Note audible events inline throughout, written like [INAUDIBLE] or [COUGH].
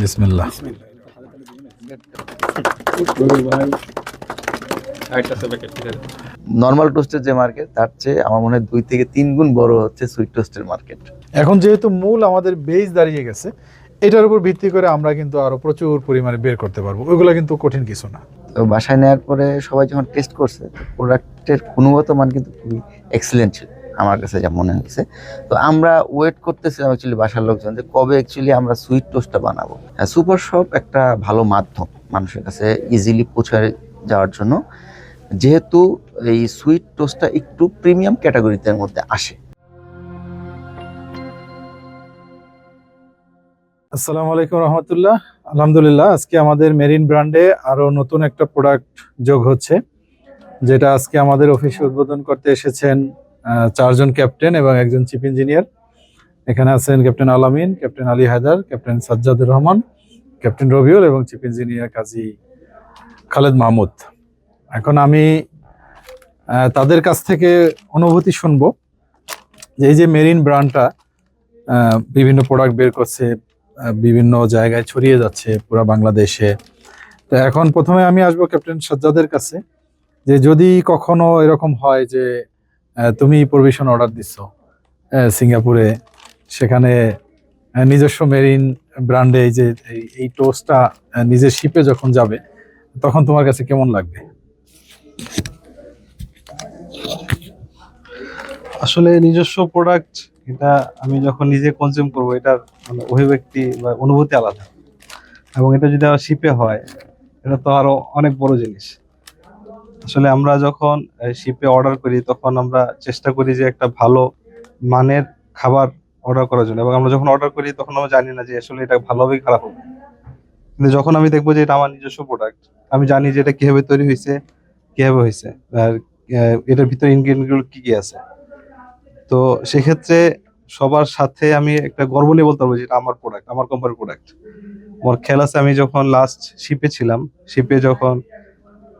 বিসমিল্লাহ। নর্মাল টোস্টের যে মার্কেট তার চেয়ে আমার মনে হয় দুই থেকে তিন গুণ বড় হচ্ছে সুইট টোস্টের মার্কেট এখন যেহেতু মূল আমাদের বেস দাঁড়িয়ে গেছে এটার উপর ভিত্তি করে আমরা কিন্তু আরও প্রচুর পরিমাণে বের করতে পারব। ওইগুলো কিন্তু কঠিন কিছু না। তো বাসায় নেওয়ার পরে সবাই যখন টেস্ট করছে প্রোডাক্টের গুণগত মান কিন্তু খুবই এক্সিলেন্ট ছিল। আমার কাছে যা মনে হয়েছে তো আমরা ওয়েট করতেছিলাম অ্যাকচুয়ালি বাসার লোকজন যে কবে অ্যাকচুয়ালি আমরা সুইট টোস্টটা বানাবো। হ্যাঁ সুপার শপ একটা ভালো মাধ্যম মানুষের কাছে ইজিলি পৌঁছায় যাওয়ার জন্য। যেহেতু এই সুইট টোস্টটা একটু প্রিমিয়াম ক্যাটাগরিতে মধ্যে আসে। আসসালামু আলাইকুম রহমতুল্লাহ। আলহামদুলিল্লাহ, আজকে আমাদের মেরিন ব্র্যান্ডে আরও নতুন একটা প্রোডাক্ট যোগ হচ্ছে, যেটা আজকে আমাদের অফিসে উদ্বোধন করতে এসেছেন চারজন ক্যাপ্টেন এবং একজন চিফ ইঞ্জিনিয়ার। এখানে আছেন captain Alamin, captain Ali Haider, captain Sajjadur Rahman, captain Rabiul এবং চিফ ইঞ্জিনিয়ার কাজী খালেদ মাহমুদ। এখন আমি তাদের কাছ থেকে অনুভূতি শুনব। যে এই যে মেরিন ব্র্যান্ডটা বিভিন্ন প্রোডাক্ট বের করছে বিভিন্ন জায়গায় ছড়িয়ে যাচ্ছে পুরো বাংলাদেশে। তো এখন প্রথমে আমি আসব ক্যাপ্টেন সাজ্জাদের কাছে, যে যদি কখনো এরকম হয় যে তুমি পরিবেশন অর্ডার দিচ্ছ সিঙ্গাপুরে। সেখানে নিজস্ব মেরিন ব্র্যান্ডে এই যে, এই- টোস্টটা নিজের শিপে যখন যাবে, তখন তোমার কাছে কেমন লাগবে? আসলে নিজস্ব প্রোডাক্ট এটা আমি যখন নিজে কনজিউম করব এটার মানে অভিব্যক্তি বা অনুভূতি আলাদা। এবং এটা যদি আবার শিপে হয়, এটা তো আরও অনেক বড় জিনিস। আসলে আমরা যখন শিপে অর্ডার করি, তখন আমরা চেষ্টা করি যে একটা ভালো মানের খাবার অর্ডার করার জন্য। এবং আমরা যখন অর্ডার করি, তখন আমরা জানি না যে আসলে এটা ভালো হবে খারাপ হবে। কিন্তু যখন আমি দেখব যে এটা আমার নিজস্ব প্রোডাক্ট আমি জানি যে এটা কীভাবে তৈরি হয়েছে, কীভাবে হয়েছে, আর এটার ভিতরে ইনগ্রিডিয়েন্টগুলো কি কি আছে। তো সেক্ষেত্রে সবার সাথে আমি একটা গর্ব নিয়ে বলতে পারব যে এটা আমার প্রোডাক্ট আমার কোম্পানির প্রোডাক্ট আমার খেয়াল আছে আমি যখন লাস্ট শিপে ছিলাম শিপে যখন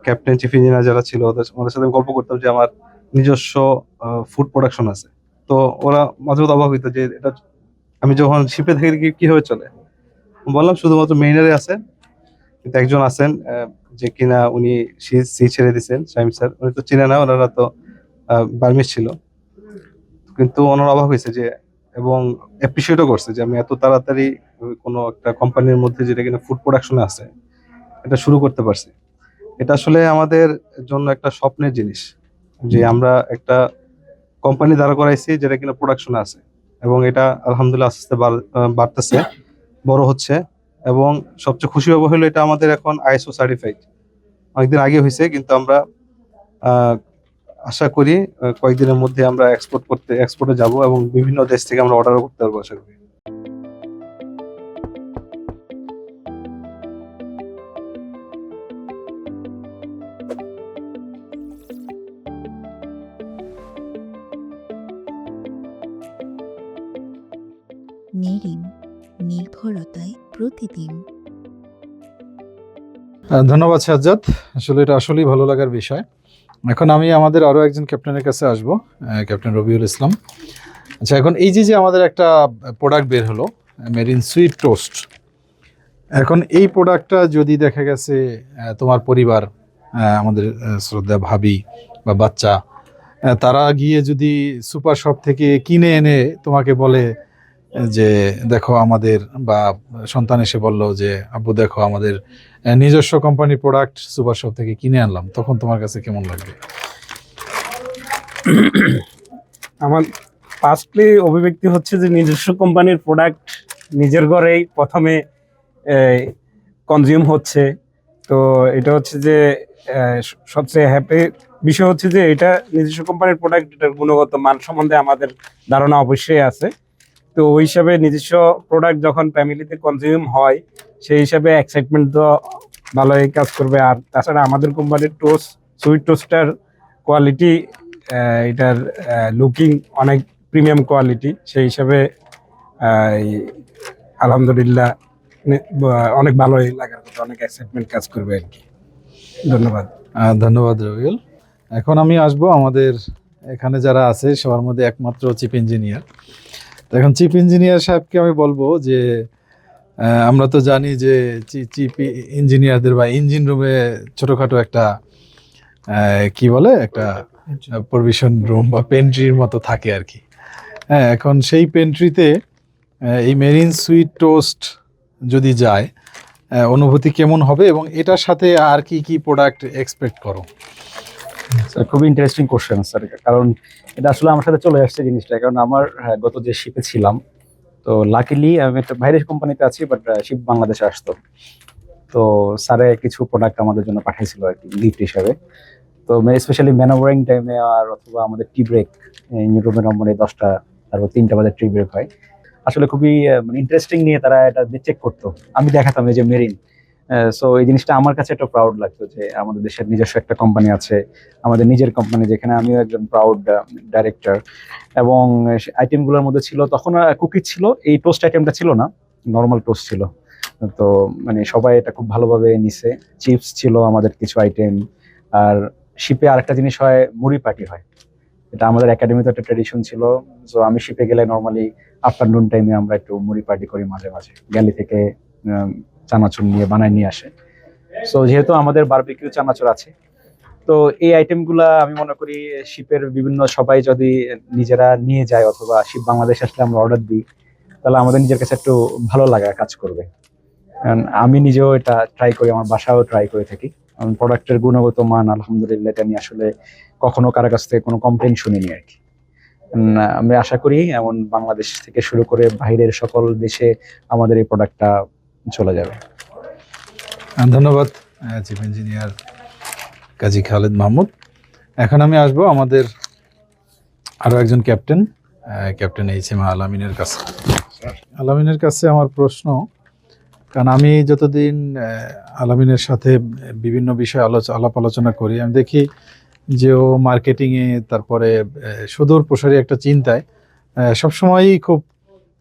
ক্যাপ্টেন চিফ ইঞ্জিনিয়ার যারা ছিল ওদের ওদের সাথে গল্প করতাম যে আমার নিজস্ব ফুড প্রোডাকশন আছে। তো ওরা মাঝে মধ্যে অবাক হইতো যে এটা আমি যখন শিপে থেকে কীভাবে চলে। বললাম, শুধুমাত্র মেইনারে আছে কিন্তু একজন আছেন যে কিনা উনি সি- ছেড়ে দিয়েছেন সাইম স্যার। উনি তো চিনে না, ওনারা তো বার্মিস ছিল। কিন্তু ওনার অবাক হয়েছে যে, এবং অ্যাপ্রিসিয়েটও করছে যে আমি এত তাড়াতাড়ি কোনো একটা কোম্পানির মধ্যে যেটা কিনা ফুড প্রোডাকশনে আছে, এটা শুরু করতে পারছি। এটা আসলে আমাদের জন্য একটা স্বপ্নের জিনিস যে আমরা একটা কোম্পানি দাঁড়া করাইছি যেটা কিনা প্রোডাকশনে আছে এবং এটা আলহামদুলিল্লাহ আস্তে আস্তে বাড়- বাড়তেছে বড় হচ্ছে এবং সবচেয়ে খুশি ব্যাপার হলো এটা আমাদের এখন আইএসও সার্টিফাইড অনেকদিন আগে হয়েছে কিন্তু আমরা আহ, আশা করি কয়েকদিনের মধ্যে আমরা এক্সপোর্ট করতে এক্সপোর্টে যাব এবং বিভিন্ন দেশ থেকে আমরা অর্ডারও করতে পারব আশা করি। ধন্যবাদ সাজ্জাদ। আসলে এটা আসলেই ভালো লাগার বিষয়। এখন আমি আমাদের আরও একজন ক্যাপ্টেনের কাছে আসব ক্যাপ্টেন রবিউল ইসলাম। আচ্ছা এখন এই যে যে আমাদের একটা প্রোডাক্ট বের হলো মেরিন সুইট টোস্ট এখন এই প্রোডাক্টটা যদি দেখা গেছে তোমার পরিবার আমাদের শ্রদ্ধা ভাবি বা বাচ্চা তারা গিয়ে যদি সুপার শপ থেকে কিনে এনে তোমাকে বলে যে দেখো আমাদের বা সন্তান এসে বলল যে, আব্বু, দেখো আমাদের নিজস্ব কোম্পানির প্রোডাক্ট সুপার শপ থেকে কিনে আনলাম। তখন তোমার কাছে কেমন লাগবে আমার ফার্স্টলি অভিব্যক্তি হচ্ছে যে, নিজস্ব কোম্পানির প্রোডাক্ট নিজের ঘরেই প্রথমে কনজিউম হচ্ছে। তো এটা হচ্ছে যে সবচেয়ে হ্যাপি বিষয় হচ্ছে যে, এটা নিজস্ব কোম্পানির প্রোডাক্ট এটার গুণগত মান সম্বন্ধে আমাদের ধারণা অবশ্যই আছে। তো ওই হিসাবে নিজস্ব প্রোডাক্ট যখন ফ্যামিলিতে কনজিউম হয়, সেই হিসাবে এক্সাইটমেন্ট তো ভালোই কাজ করবে। আর তাছাড়া আমাদের কোম্পানির টোস্ট সুইট টোস্টার কোয়ালিটি এটার লুকিং অনেক প্রিমিয়াম কোয়ালিটি সেই হিসাবে আলহামদুলিল্লাহ অনেক ভালোই লাগার কথা অনেক এক্সাইটমেন্ট কাজ করবে আর কি। ধন্যবাদ। ধন্যবাদ, রবিউল। এখন আমি আসব আমাদের, এখানে যারা আছে, সবার মধ্যে একমাত্র চিফ ইঞ্জিনিয়ার এখন চিফ ইঞ্জিনিয়ার সাহেবকে আমি বলব যে আমরা তো জানি যে চিপ ইঞ্জিনিয়ারদের বা ইঞ্জিন রুমে ছোটোখাটো একটা কি বলে? একটা প্রভিশন রুম বা পেন্ট্রির মতো থাকে আর কি। হ্যাঁ এখন সেই পেন্ট্রিতে এই মেরিন সুইট টোস্ট যদি যায় অনুভূতি কেমন হবে এবং এটার সাথে আর কি কি প্রোডাক্ট এক্সপেক্ট করো? খুবই ইন্টারেস্টিং কোশ্চেন স্যার কারণ এটা আসলে আমার সাথে চলে আসছে জিনিসটা। কারণ আমার হ্যাঁ, গত যে শিপে ছিলাম তো লাকিলি আমি একটা বাইরের কোম্পানিতে আছি বাট শিপ বাংলাদেশে আসতো। তো স্যারে কিছু প্রোডাক্ট আমাদের জন্য পাঠাইছিল আর কি গিফট হিসাবে। তো স্পেশালি ম্যানোভারিং টাইমে আর অথবা আমাদের টি ব্রেক নিউট্রোমের নম্বরে দশটা তারপর তিনটা বাজে টি ব্রেক হয়। আসলে খুবই মানে ইন্টারেস্টিং নিয়ে তারা এটা চেক করতো। আমি দেখাতাম এই যে মেরিন সো এই জিনিসটা আমার কাছে একটা প্রাউড লাগতো যে আমাদের দেশের নিজস্ব একটা কোম্পানি আছে, আমাদের নিজের কোম্পানি যেখানে আমিও একজন প্রাউড ডাইরেক্টর এবং আইটেমগুলোর মধ্যে ছিল, তখন কুকি ছিল, এই টোস্ট আইটেমটা ছিল না নর্মাল টোস্ট ছিল। তো মানে সবাই এটা খুব ভালোভাবে নিছে। চিপস ছিল আমাদের কিছু আইটেম আর শিপে আরেকটা জিনিস হয়, মুড়ি পার্টি হয়। এটা আমাদের একাডেমিতে একটা ট্রেডিশন ছিল। সো আমি শিপে গেলে নর্মালি আফটারনুন টাইমে আমরা একটু মুড়ি পার্টি করি মাঝে মাঝে। গ্যালি থেকে চানাচুর নিয়ে বানায় নিয়ে আসে। সো যেহেতু আমাদের বারবিকিউ চানাচুর আছে তো এই আইটেমগুলা আমি মনে করি শিপের বিভিন্ন সবাই যদি নিজেরা নিয়ে যায় অথবা শিপ বাংলাদেশ আসলে আমরা অর্ডার দিই তাহলে আমাদের নিজের কাছে একটু ভালো লাগা কাজ করবে। আমি নিজেও এটা ট্রাই করি আমার বাসাও ট্রাই করে থাকি। প্রোডাক্টের গুণগত মান আলহামদুলিল্লাহ এটা নিয়ে আসলে কখনো কারও কাছ থেকে কোনো কমপ্লেন শুনিনি আর কি। উম, আমি আশা করি এমন বাংলাদেশ থেকে শুরু করে বাইরের সকল দেশে আমাদের এই প্রোডাক্টটা চলে যাবে। ধন্যবাদ চিফ ইঞ্জিনিয়ার কাজী খালেদ মাহমুদ। এখন আমি আসব আমাদের আরও একজন ক্যাপ্টেন ক্যাপ্টেন এইচ এম আলামিনের কাছে। আলামিনের কাছে আমার প্রশ্ন, কারণ আমি যতদিন আলামিনের সাথে বিভিন্ন বিষয়ে আলোচ, আলাপ আলোচনা করি, আমি দেখি যে ও মার্কেটিংয়ে, তারপরে সুদূর প্রসারী একটা চিন্তায় সবসময়ই খুব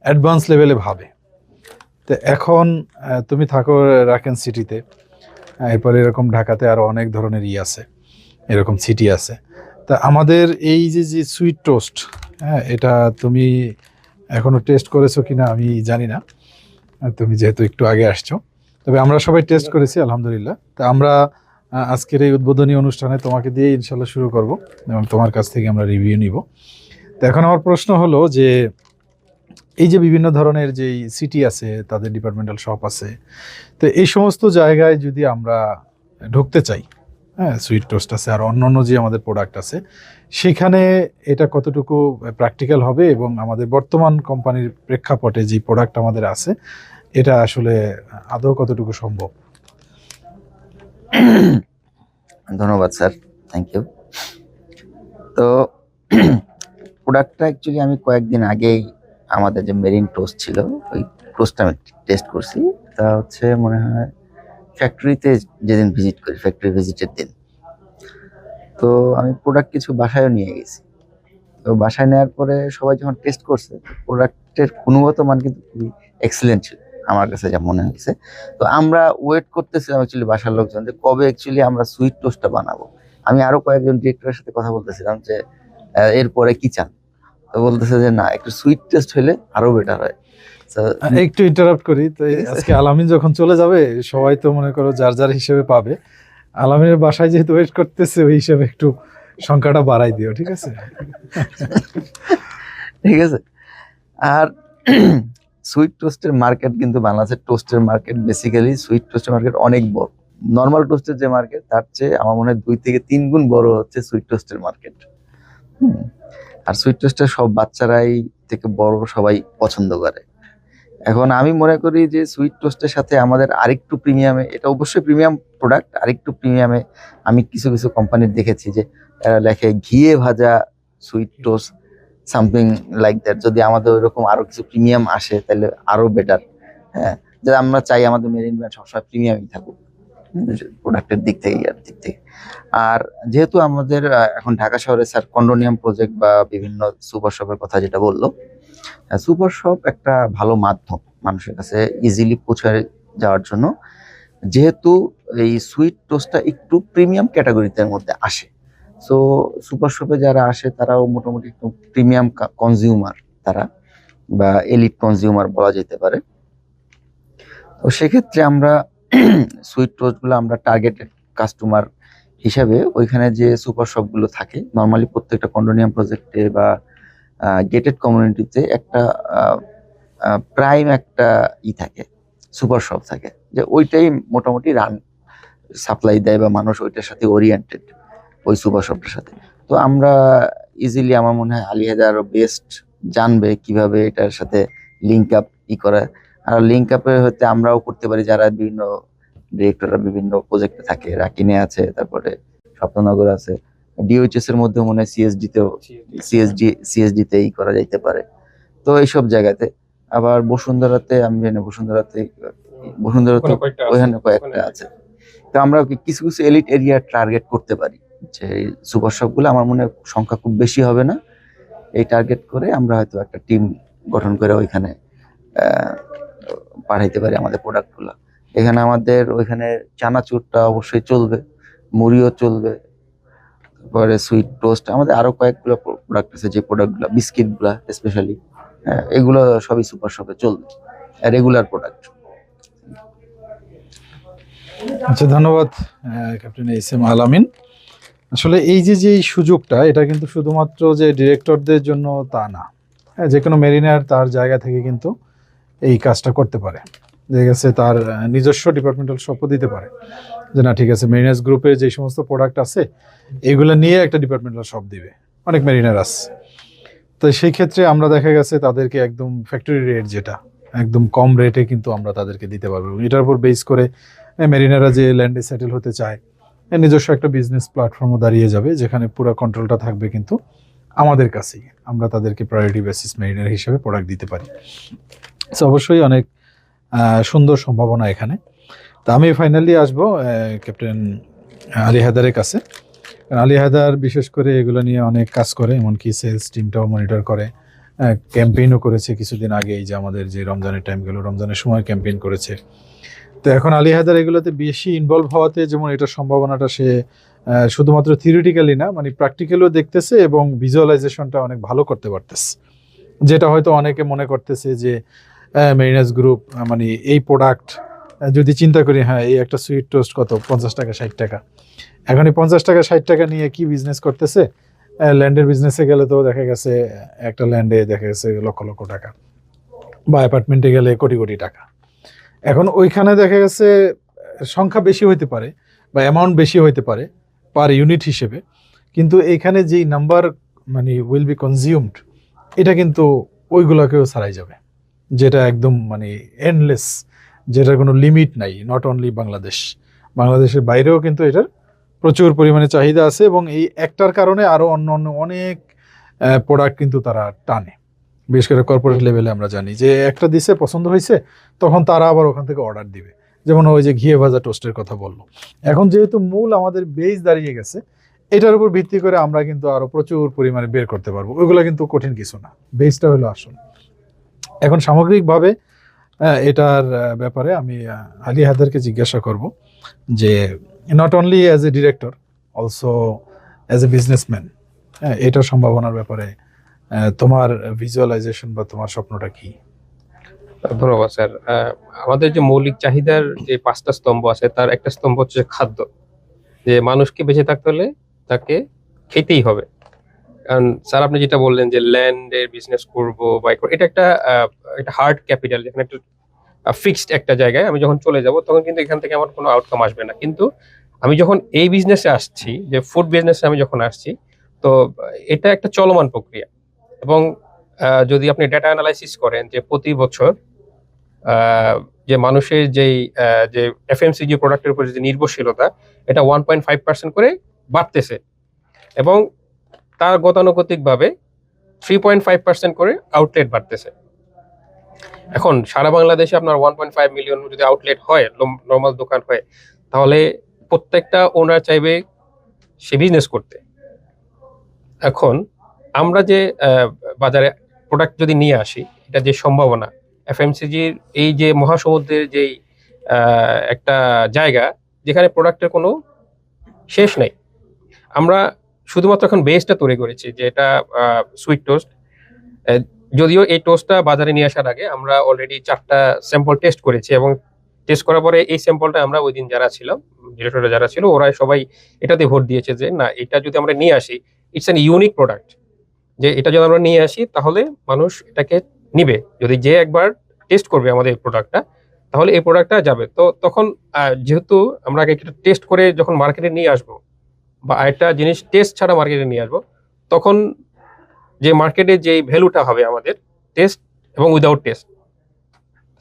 অ্যাডভান্স লেভেলে ভাবে। তো এখন তুমি থাকো রাখেন সিটিতে। এরপরে এরকম ঢাকাতে আরও অনেক ধরনের ই আছে, এরকম সিটি আছে। তা আমাদের এই যে যে সুইট টোস্ট হ্যাঁ এটা তুমি এখনও টেস্ট করেছ কি না আমি জানি না। তুমি যেহেতু একটু আগে আসছো। তবে আমরা সবাই টেস্ট করেছি, আলহামদুলিল্লাহ। তা আমরা আজকের এই উদ্বোধনী অনুষ্ঠানে তোমাকে দিয়ে ইনশাল্লাহ শুরু করব এবং তোমার কাছ থেকে আমরা রিভিউ নিব। তো এখন আমার প্রশ্ন হলো যে এই যে বিভিন্ন ধরনের যে সিটি আছে, তাদের ডিপার্টমেন্টাল শপ আছে, তো এই সমস্ত জায়গায় যদি আমরা ঢুকতে চাই হ্যাঁ সুইট টোস্ট আছে আর অন্য অন্য যে আমাদের প্রোডাক্ট আছে, সেখানে এটা কতটুকু প্র্যাকটিক্যাল হবে এবং আমাদের বর্তমান কোম্পানির প্রেক্ষাপটে যে প্রোডাক্ট আমাদের আছে, এটা আসলে আদৌ কতটুকু সম্ভব? ধন্যবাদ, স্যার। থ্যাংক ইউ তো প্রোডাক্টটা অ্যাকচুয়ালি আমি কয়েকদিন আগেই আমাদের যে মেরিন টোস্ট ছিল, ওই টোস্টটা আমি টেস্ট করছি। তা হচ্ছে মনে হয় ফ্যাক্টরিতে যেদিন ভিজিট করি ফ্যাক্টরি ভিজিটের দিন। তো আমি প্রোডাক্ট কিছু বাসায়ও নিয়ে গেছি। তো বাসায় নেওয়ার পরে সবাই যখন টেস্ট করছে প্রোডাক্টের গুণগত মান কিন্তু খুবই এক্সিলেন্ট ছিল, আমার কাছে যা মনে হয়েছে। তো আমরা ওয়েট করতেছিলাম অ্যাকচুয়ালি বাসার লোকজন যে কবে অ্যাকচুয়ালি আমরা সুইট টোস্টটা বানাবো। আমি আরও কয়েকজন ডিরেক্টরের সাথে কথা বলতেছিলাম যে এরপরে কি চান? তো বলতেছে যে না একটু সুইট টেস্ট হলে আরও বেটার হয়। একটু ইন্টারাপ্ট করি তো [LAUGHS] আজকে আলামিন যখন চলে যাবে সবাই তো মনে করো যার যার হিসেবে পাবে। আলামিনের বাসায় যেহেতু ওয়েট করতেছে ওই হিসেবে একটু সংখ্যাটা বাড়াই দিও ঠিক আছে? [LAUGHS] ঠিক আছে। আর সুইট টোস্টের মার্কেট কিন্তু বাংলাদেশের টোস্টের মার্কেট বেসিক্যালি সুইট টোস্টের মার্কেট অনেক বড়। নর্মাল টোস্টের যে মার্কেট তার চেয়ে আমার মনে হয় দুই থেকে তিন গুণ বড় হচ্ছে সুইট টোস্টের মার্কেট আর সুইট টোস্টের সব বাচ্চারাই থেকে বড় সবাই পছন্দ করে। এখন আমি মনে করি যে সুইট টোস্টের সাথে আমাদের আরেকটু প্রিমিয়ামে এটা অবশ্যই প্রিমিয়াম প্রোডাক্ট আরেকটু প্রিমিয়ামে আমি কিছু কিছু কোম্পানির দেখেছি যে লেখে ঘিয়ে ভাজা sweet toast something like that যদি আমাদের ওইরকম আরও কিছু প্রিমিয়াম আসে, তাহলে আরও বেটার হ্যাঁ যে আমরা চাই আমাদের মেরিন ব্র্যান্ড সবসময় প্রিমিয়ামই থাকুক। প্রোডাক্টের দিক থেকে, ইয়ার দিক থেকে। আর যেহেতু আমাদের এখন ঢাকা শহরে স্যার কন্ডোনিয়াম প্রজেক্ট বা বিভিন্ন সুপার শপের কথা যেটা বলল সুপার শপ একটা ভালো মাধ্যম মানুষের কাছে ইজিলি পৌঁছে যাওয়ার জন্য। যেহেতু এই সুইট টোস্টটা একটু প্রিমিয়াম ক্যাটাগরিতে মধ্যে আসে। সো সুপার শপে যারা আসে, তারাও মোটামুটি একটু প্রিমিয়াম কনজিউমার তারা, বা এলিট কনজিউমার বলা যেতে পারে। তো সেক্ষেত্রে আমরা [CLEARS THROAT] সুইট টোস্টগুলো আমরা টার্গেটেড কাস্টমার হিসাবে ওইখানে যে সুপার শপগুলো থাকে নর্মালি প্রত্যেকটা কন্ডোনিয়াম প্রজেক্টে বা গেটেড কমিউনিটিতে একটা প্রাইম একটা ই থাকে সুপার শপ থাকে, যে ওইটাই মোটামুটি রান সাপ্লাই দেয় বা মানুষ ওইটার সাথে ওরিয়েন্টেড ওই সুপার শপটার সাথে। তো আমরা ইজিলি আমার মনে হয় আলিহাদা আরও বেস্ট জানবে কীভাবে এটার সাথে লিঙ্ক আপ ই করা আর লিঙ্ক আপে হতে আমরাও করতে পারি যারা বিভিন্ন ডিরেক্টররা বিভিন্ন প্রজেক্টে থাকে। রাকিনে আছে তারপরে স্বপ্ননগর আছে। ডিওএইচএস এর মধ্যে মনে হয় সিএসডি তেও সিএসডি সিএসডি তে। ই করা যাইতে পারে। তো এইসব জায়গাতে। আবার বসুন্ধরাতে আমি জানি বসুন্ধরাতে বসুন্ধরাতে ওইখানে কয়েকটা আছে। তো আমরা কিছু কিছু এলিট এরিয়া টার্গেট করতে পারি। যে সুপার শপগুলো আমার মনে হয় সংখ্যা খুব বেশি হবে না। এই টার্গেট করে আমরা হয়তো একটা টিম গঠন করে ওইখানে আহ, পাঠাইতে পারি আমাদের প্রোডাক্টগুলো এখানে আমাদের ওইখানে চানাচুরটা অবশ্যই চলবে, মুড়িও চলবে, তারপরে সুইট টোস্ট আমাদের আরও কয়েকগুলো প্রোডাক্ট আছে যে প্রোডাক্টগুলো বিস্কিটগুলো স্পেশালি এগুলো সবই সুপার শপে চলবে রেগুলার প্রোডাক্ট আচ্ছা ধন্যবাদ ক্যাপ্টেন এস এম আলামিন। আসলে এই যে যে সুযোগটা, এটা কিন্তু শুধুমাত্র যে ডিরেক্টরদের জন্য তা না হ্যাঁ যে কোনো মেরিনার তার জায়গা থেকে কিন্তু এই কাজটা করতে পারে। দেখা গেছে তার নিজস্ব ডিপার্টমেন্টাল শপও দিতে পারে। যে না, ঠিক আছে মেরিনার্স গ্রুপে যে সমস্ত প্রোডাক্ট আছে, এগুলো নিয়ে একটা ডিপার্টমেন্টাল শপ দিবে। অনেক মেরিনার আছে তো সেই ক্ষেত্রে আমরা দেখা গেছে তাদেরকে একদম ফ্যাক্টরি রেট যেটা, একদম কম রেটে কিন্তু আমরা তাদেরকে দিতে পারব। এটার উপর বেস করে মেরিনারা যে ল্যান্ডে সেটেল হতে চায় নিজস্ব একটা বিজনেস প্ল্যাটফর্মও দাঁড়িয়ে যাবে, যেখানে পুরো কন্ট্রোলটা থাকবে কিন্তু আমাদের কাছেই। আমরা তাদেরকে প্রায়োরিটি বেসিস মেরিনার হিসেবে প্রোডাক্ট দিতে পারি। অবশ্যই অনেক সুন্দর সম্ভাবনা এখানে। তা আমি ফাইনালি আসব ক্যাপ্টেন আলী হায়দারের কাছে। আলী হায়দার বিশেষ করে এগুলো নিয়ে অনেক কাজ করে, এমনকি সেলস টিমটাও মনিটর করে। ক্যাম্পেইনও করেছে কিছুদিন আগে, এই যে আমাদের যে রমজানের টাইম গেল, রমজানের সময় ক্যাম্পেইন করেছে। তো এখন আলী হায়দার এগুলোতে বেশি ইনভলভ হওয়াতে যেমন এটার সম্ভাবনাটা সে শুধুমাত্র থিওরিটিক্যালি না মানে প্র্যাকটিক্যালিও দেখতেছে এবং ভিজুয়ালাইজেশনটা অনেক ভালো করতে পারতেছে। যেটা হয়তো অনেকে মনে করতেছে যে মেরিনাস গ্রুপ মানে এই প্রোডাক্ট যদি চিন্তা করি হ্যাঁ এই একটা সুইট টোস্ট কত? পঞ্চাশ টাকা, ষাট টাকা। এখন এই পঞ্চাশ টাকা, ষাট টাকা নিয়ে কি বিজনেস করতেছে? ল্যান্ডের বিজনেসে গেলে তো দেখা গেছে, একটা ল্যান্ডে দেখা গেছে লক্ষ লক্ষ টাকা। বা অ্যাপার্টমেন্টে গেলে কোটি কোটি টাকা। এখন ওইখানে দেখা গেছে, সংখ্যা বেশি হইতে পারে, বা অ্যামাউন্ট বেশি হইতে পারে পার ইউনিট হিসেবে। কিন্তু এইখানে যেই নাম্বার মানে উইল বি কনজিউমড এটা কিন্তু ওইগুলোকেও ছাড়াই যাবে। যেটা একদম মানে এন্ডলেস যেটার কোনো লিমিট নাই নট অনলি বাংলাদেশ। বাংলাদেশের বাইরেও কিন্তু এটার প্রচুর পরিমাণে চাহিদা আছে এবং এই একটার কারণে আরও অন্য অন্য অনেক প্রোডাক্ট কিন্তু তারা টানে। বিশেষ করে কর্পোরেট লেভেলে আমরা জানি যে একটা দিছে পছন্দ হয়েছে তখন তারা আবার ওখান থেকে অর্ডার দিবে। যেমন ওই যে ঘিয়ে ভাজা টোস্টের কথা বলল। এখন যেহেতু মূল আমাদের বেস দাঁড়িয়ে গেছে, এটার উপর ভিত্তি করে আমরা কিন্তু আরও প্রচুর পরিমাণে বের করতে পারব। ওইগুলো কিন্তু কঠিন কিছু না। বেসটা হলো আসল। এখন সামগ্রিকভাবে এটার ব্যাপারে আমি আলী হায়দারকে জিজ্ঞাসা করব যে not only as a director also as a businessman হ্যাঁ এটার সম্ভাবনার ব্যাপারে তোমার ভিজুয়ালাইজেশন বা তোমার স্বপ্নটা কি? ধন্যবাদ, স্যার। আমাদের যে মৌলিক চাহিদার যে পাঁচটা স্তম্ভ আছে, তার একটা স্তম্ভ হচ্ছে খাদ্য। যে মানুষকে বেঁচে থাকতে হলে তাকে খেতেই হবে। কারণ স্যার আপনি যেটা বললেন যে ল্যান্ডের বিজনেস করব বা এটা একটা একটা হার্ড ক্যাপিটাল যেখানে একটা ফিক্সড একটা জায়গায় আমি যখন চলে যাব তখন কিন্তু এখান থেকে আমার কোনো আউটকাম আসবে না। কিন্তু আমি যখন এই বিজনেসে আসছি, যে ফুড বিজনেসে আমি যখন আসছি, তো এটা একটা চলমান প্রক্রিয়া। এবং যদি আপনি ডেটা অ্যানালাইসিস করেন যে প্রতি বছর যে মানুষের যেই যে এফএমসিজি প্রোডাক্টের উপর যে নির্ভরশীলতা, এটা ওয়ান পয়েন্ট ফাইভ পার্সেন্ট করে বাড়তেছে। এবং তার গতানুগতিকভাবে থ্রি পয়েন্ট ফাইভ পার্সেন্ট করে আউটলেট বাড়তেছে। এখন সারা বাংলাদেশে আপনার ওয়ান পয়েন্ট ফাইভ মিলিয়ন যদি আউটলেট হয় নর্মাল দোকান হয়, তাহলে প্রত্যেকটা ওনার চাইবে সে বিজনেস করতে। এখন আমরা যে বাজারে প্রোডাক্ট যদি নিয়ে আসি, এটা যে সম্ভাবনা এফএমসিজির এই যে মহাসমুদ্রের যেই একটা জায়গা, যেখানে প্রোডাক্টের কোনো শেষ নেই। আমরা শুধুমাত্র এখন বেসটা তৈরি করেছি, যে এটা সুইট টোস্ট যদিও এই টোস্টটা বাজারে নিয়ে আসার আগে আমরা অলরেডি চারটা স্যাম্পল টেস্ট করেছি এবং টেস্ট করার পরে এই স্যাম্পলটা আমরা ওই দিন যারা ছিলাম ডিরেক্টররা যারা ছিল, ওরা সবাই এটাতে ভোট দিয়েছে যে, না, এটা যদি আমরা নিয়ে আসি ইটস অ্যান ইউনিক প্রোডাক্ট যে এটা যদি আমরা নিয়ে আসি, তাহলে মানুষ এটাকে নিবে। যদি যে একবার টেস্ট করবে আমাদের এই প্রোডাক্টটা তাহলে এই প্রোডাক্টটা যাবে। তো তখন যেহেতু আমরা আগে একটা টেস্ট করে যখন মার্কেটে নিয়ে আসব বা একটা জিনিস টেস্ট ছাড়া মার্কেটে নিয়ে আসব। তখন যে মার্কেটে যে ভ্যালুটা হবে আমাদের টেস্ট এবং উইদাউট টেস্ট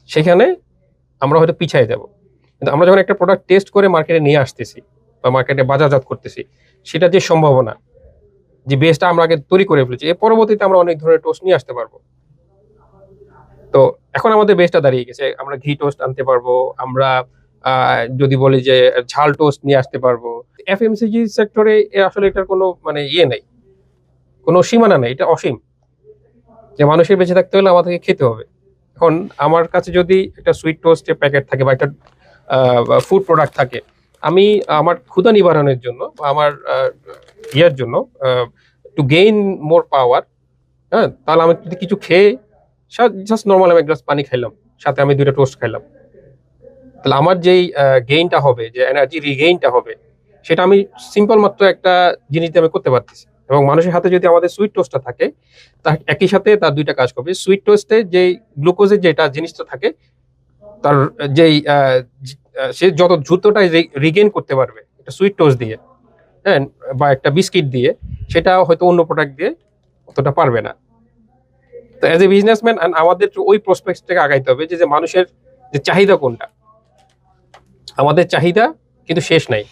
সেখানে আমরা হয়তো পিছিয়ে যাব। কিন্তু আমরা যখন একটা প্রোডাক্ট টেস্ট করে মার্কেটে নিয়ে আসতেছি বা মার্কেটে বাজারজাত করতেছি, সেটা যে সম্ভাবনা, যে বেসটা আমরা আগে তৈরি করে ফেলেছি, এর পরবর্তীতে আমরা অনেক ধরনের টোস্ট নিয়ে আসতে পারব। তো এখন আমাদের বেসটা দাঁড়িয়ে গেছে, আমরা ঘি টোস্ট আনতে পারব, আমরা যদি বলি যে ঝাল টোস্ট নিয়ে আসতে পারব এফএমসিজি সেক্টরে আসলে এটার কোনো মানে ইয়ে নেই। কোনো সীমানা নেই, এটা অসীম। যে মানুষের বেঁচে থাকতে হলে আমাদেরকে খেতে হবে। এখন আমার কাছে যদি একটা সুইট টোস্টের প্যাকেট থাকে বা একটা ফুড প্রোডাক্ট থাকে, আমি আমার ক্ষুধা নিবারণের জন্য আমার ইয়ের জন্য টু গেইন মোর পাওয়ার হ্যাঁ তাহলে আমি যদি কিছু খেয়ে জাস্ট নর্মাল আমি এক গ্লাস পানি খাইলাম, সাথে আমি দুইটা টোস্ট খাইলাম। তাহলে আমার যেই গেইনটা হবে, যে এনার্জি রিগেইনটা হবে সেটা আমি সিম্পল মাত্র একটা জিনিস দিয়ে আমি করতে পারতেছি। এবং মানুষের হাতে যদি আমাদের সুইট টোস্টটা থাকে তার একই সাথে তার দুইটা কাজ করবে। সুইট টোস্টে যেই গ্লুকোজের যেটা জিনিসটা থাকে, তার যেই সে যত দ্রুতটা রিগেন করতে পারবে, একটা সুইট টোস্ট দিয়ে হ্যাঁ বা একটা বিস্কিট দিয়ে, সেটা হয়তো অন্য প্রোডাক্ট দিয়ে অতটা পারবে না। তো অ্যাজ এ বিজনেসম্যান অ্যান্ড আমাদের ওই প্রসপেক্ট থেকে আগাইতে হবে যে যে মানুষের যে চাহিদা কোনটা, আমাদের চাহিদা কিন্তু শেষ নাই।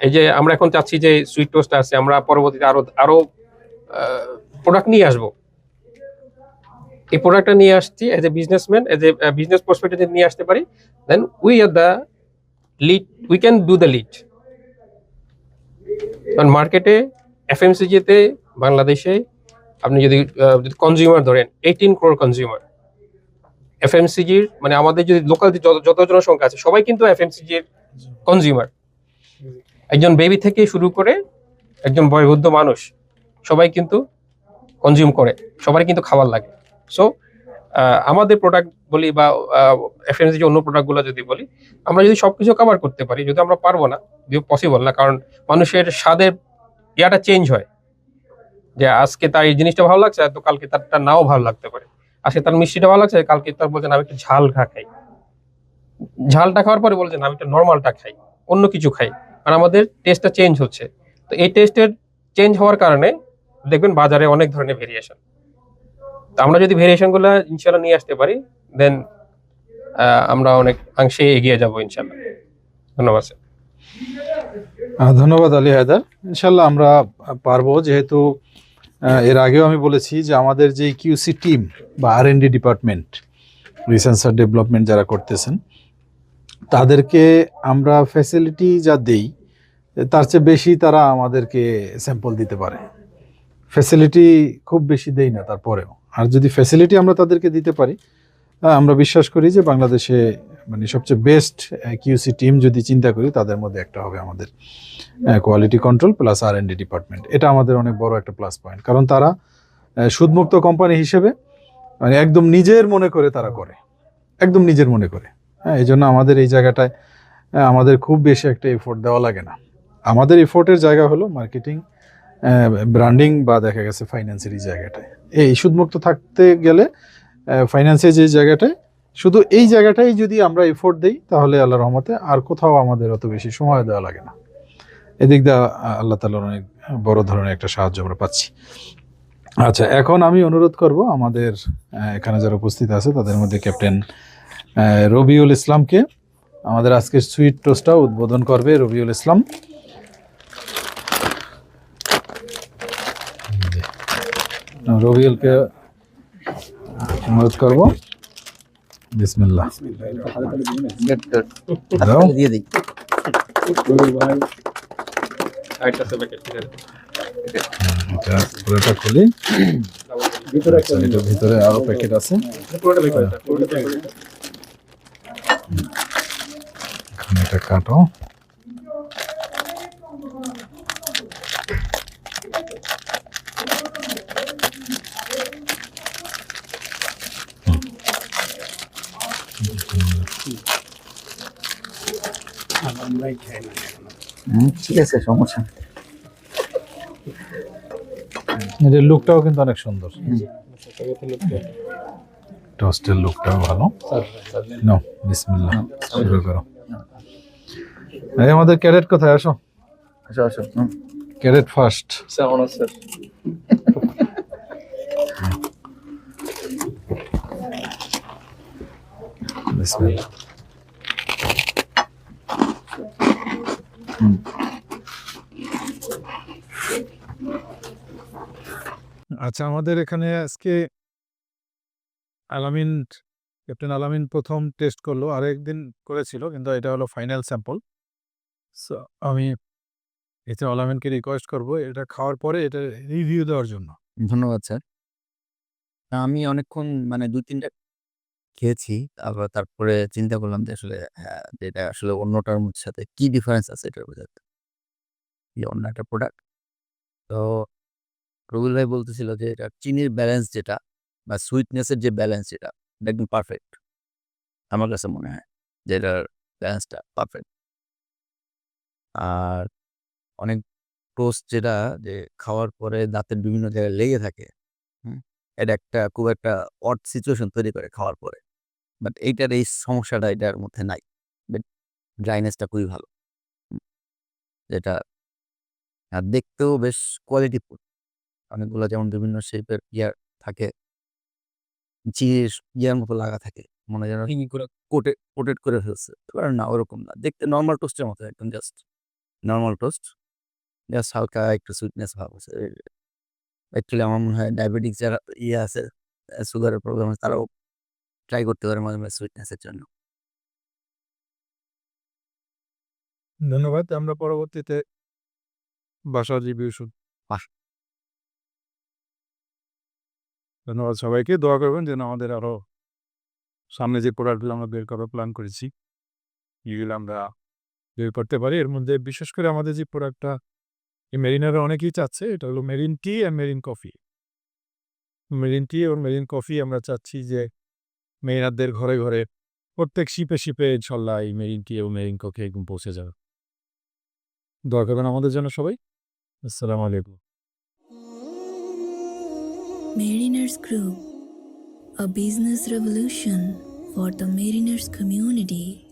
এই যে আমরা এখন চাচ্ছি যে সুইট টোস্ট আছে, আমরা পরবর্তীতে আরও আরও প্রোডাক্ট নিয়ে আসব। এই প্রোডাক্টটা নিয়ে আসছি as a businessman as a business প্রসপেক্টে যদি নিয়ে আসতে পারি then we are the lead we can do the lead কারণ মার্কেটে এফএমসিজিতে বাংলাদেশে, আপনি যদি যদি কনজিউমার ধরেন এইটিন ক্রোর কনজিউমার এফএমসিজির মানে আমাদের যদি লোকাল যত জনসংখ্যা আছে, সবাই কিন্তু এফএমসিজির কনজিউমার একজন বেবি থেকে শুরু করে একজন বয়োবৃদ্ধ মানুষ, সবাই কিন্তু কনজিউম করে সবারই কিন্তু খাবার লাগে। সো আমাদের প্রোডাক্ট বলি বা এফএমসি অন্য প্রোডাক্টগুলো যদি বলি, আমরা যদি সব কিছু কভার করতে পারি, যদি আমরা পারব না, যদি পসিবল না, কারণ মানুষের স্বাদের ইয়াটা চেঞ্জ হয়। যে আজকে তার এই জিনিসটা ভালো লাগছে তো কালকে তারটা নাও ভালো লাগতে পারে। আজকে তার মিষ্টিটা ভালো লাগছে, কালকে তার বলছেন আমি একটু ঝাল খা খাই। ঝালটা খাওয়ার পরে বলছেন আমি একটু নর্মালটা খাই, অন্য কিছু খাই। আর আমাদের টেস্টটা চেঞ্জ হচ্ছে। তো এই টেস্টের চেঞ্জ হওয়ার কারণে দেখবেন বাজারে অনেক ধরনের ভেরিয়েশন তো আমরা যদি ভেরিয়েশনগুলো ইনশাল্লাহ নিয়ে আসতে পারি দেন আমরা অনেক অংশে এগিয়ে যাব ইনশাল্লাহ ধন্যবাদ, স্যার। ধন্যবাদ আলী হায়দার। ইনশাল্লাহ আমরা পারব, যেহেতু এর আগেও আমি বলেছি যে আমাদের যে কিউসি টিম বা R n D department research development যারা করতেছেন তাদেরকে আমরা ফ্যাসিলিটি যা দেই, তার চেয়ে বেশি তারা আমাদেরকে স্যাম্পল দিতে পারে। ফ্যাসিলিটি খুব বেশি দেই না তারপরেও। আর যদি ফ্যাসিলিটি আমরা তাদেরকে দিতে পারি আমরা বিশ্বাস করি যে বাংলাদেশে মানে সবচেয়ে বেস্ট কিউসি টিম যদি চিন্তা করি, তাদের মধ্যে একটা হবে আমাদের quality control plus R n D department এটা আমাদের অনেক বড় একটা প্লাস পয়েন্ট কারণ তারা সুদমুক্ত কোম্পানি হিসেবে মানে একদম নিজের মনে করে তারা করে। একদম নিজের মনে করে। হ্যাঁ এই জন্য আমাদের এই জায়গাটায় আমাদের খুব বেশি একটা এফোর্ট দেওয়া লাগে না। আমাদের এফোর্টের জায়গা হলো মার্কেটিং ব্র্যান্ডিং বা দেখা গেছে ফাইন্যান্সের এই জায়গাটায়। এই সুদমুক্ত থাকতে গেলে ফাইন্যান্সের যে জায়গাটায়, শুধু এই জায়গাটাই যদি আমরা এফোর্ট দিই, তাহলে আল্লাহ রহমতে আর কোথাও আমাদের অত বেশি সময় দেওয়া লাগে না। এদিক দিয়ে আল্লাহ তালার অনেক, বড় ধরনের একটা সাহায্য আমরা পাচ্ছি। আচ্ছা এখন আমি অনুরোধ করব আমাদের এখানে যারা উপস্থিত আছে, তাদের মধ্যে ক্যাপ্টেন রবিউল ইসলামকে আমাদের আজকের সুইট টোস্টটা উদ্বোধন করবে রবিউল ইসলাম। রবিউলকে অনুরোধ করব। দিয়ে ভিতরে আরও প্যাকেট আছে পুরোটা বের করে দাও, পুরোটা বের করে দাও। এখানে এটা কাটো ঠিক আছে সমস্যা। এদের লুকটাও কিন্তু অনেক সুন্দর টোস্টের লুকটাও ভালো নাও বিসমিল্লাহ শুরু করো এই আমাদের ক্যারেট কোথায়? আসো। আসো আসো। Carrot first. বিসমিল্লাহ আচ্ছা আমাদের এখানে আজকে আলামিন ক্যাপ্টেন আলামিন প্রথম টেস্ট করল আরেকদিন করেছিল কিন্তু এটা হলো ফাইনাল স্যাম্পল। সো আমি এতে আলামিনকে রিকোয়েস্ট করব, এটা খাওয়ার পরে এটা রিভিউ দেওয়ার জন্য। ধন্যবাদ, স্যার। আমি অনেকক্ষণ মানে দু তিনটা খেয়েছি, আবার তারপরে চিন্তা করলাম যে আসলে হ্যাঁ এটা আসলে অন্যটার সাথে কি ডিফারেন্স আছে এটার বোঝাতে অন্য একটা প্রোডাক্ট তো রবিল ভাই বলতেছিল যে এটা চিনির ব্যালেন্স যেটা বা সুইটনেসের যে ব্যালেন্স যেটা, এটা একদম পারফেক্ট আমার কাছে মনে হয় যে এটার ব্যালেন্সটা পারফেক্ট আর অনেক টোস্ট যেটা যে খাওয়ার পরে দাঁতের বিভিন্ন জায়গায় লেগে থাকে হুম এটা একটা খুব একটা অড সিচুয়েশন তৈরি করে খাওয়ার পরে। বাট এইটার এই সমস্যাটা এটার মধ্যে নাই। বাট ড্রাইনেসটা খুবই ভালো যেটা আর দেখতেও বেশ কোয়ালিটিফুল অনেকগুলো যেমন বিভিন্ন শেপের ইয়ার থাকে জিনিস ইয়ার মতো লাগা থাকে মনে যেন করে কোটে কোটেড করে ফেলছে। না ওরকম না। দেখতে নর্মাল টোস্টের মতো একদম জাস্ট নর্মাল টোস্ট জাস্ট হালকা একটু সুইটনেস ভাব আছে। অ্যাকচুয়ালি আমার মনে হয় ডায়াবেটিস যারা ইয়ে আছে সুগারের প্রবলেম আছে তারাও ট্রাই করতে পারে মাঝে মাঝে সুইটনেসের জন্য। ধন্যবাদ আমরা পরবর্তীতে বাসা রিভিউ শুন। ধন্যবাদ সবাইকে দোয়া করবেন যেন আমাদের আরও সামনে যে প্রোডাক্টগুলো আমরা বের করার প্ল্যান করেছি এগুলো আমরা বের করতে পারি। এর মধ্যে বিশেষ করে আমাদের যে প্রোডাক্টটা এই মেরিনারা অনেকেই চাচ্ছে এটা হলো মেরিন টি আর মেরিন কফি মেরিন টি এবং মেরিন কফি আমরা চাচ্ছি যে মেরিনারদের ঘরে ঘরে প্রত্যেক শিপে শিপে ইনশাল্লাহ এই মেরিন টি এবং মেরিন কফি একদম পৌঁছে যাবে। দোয়া করবেন আমাদের জন্য সবাই। আসসালামু আলাইকুম। Mariners Group, a business revolution for the mariners community.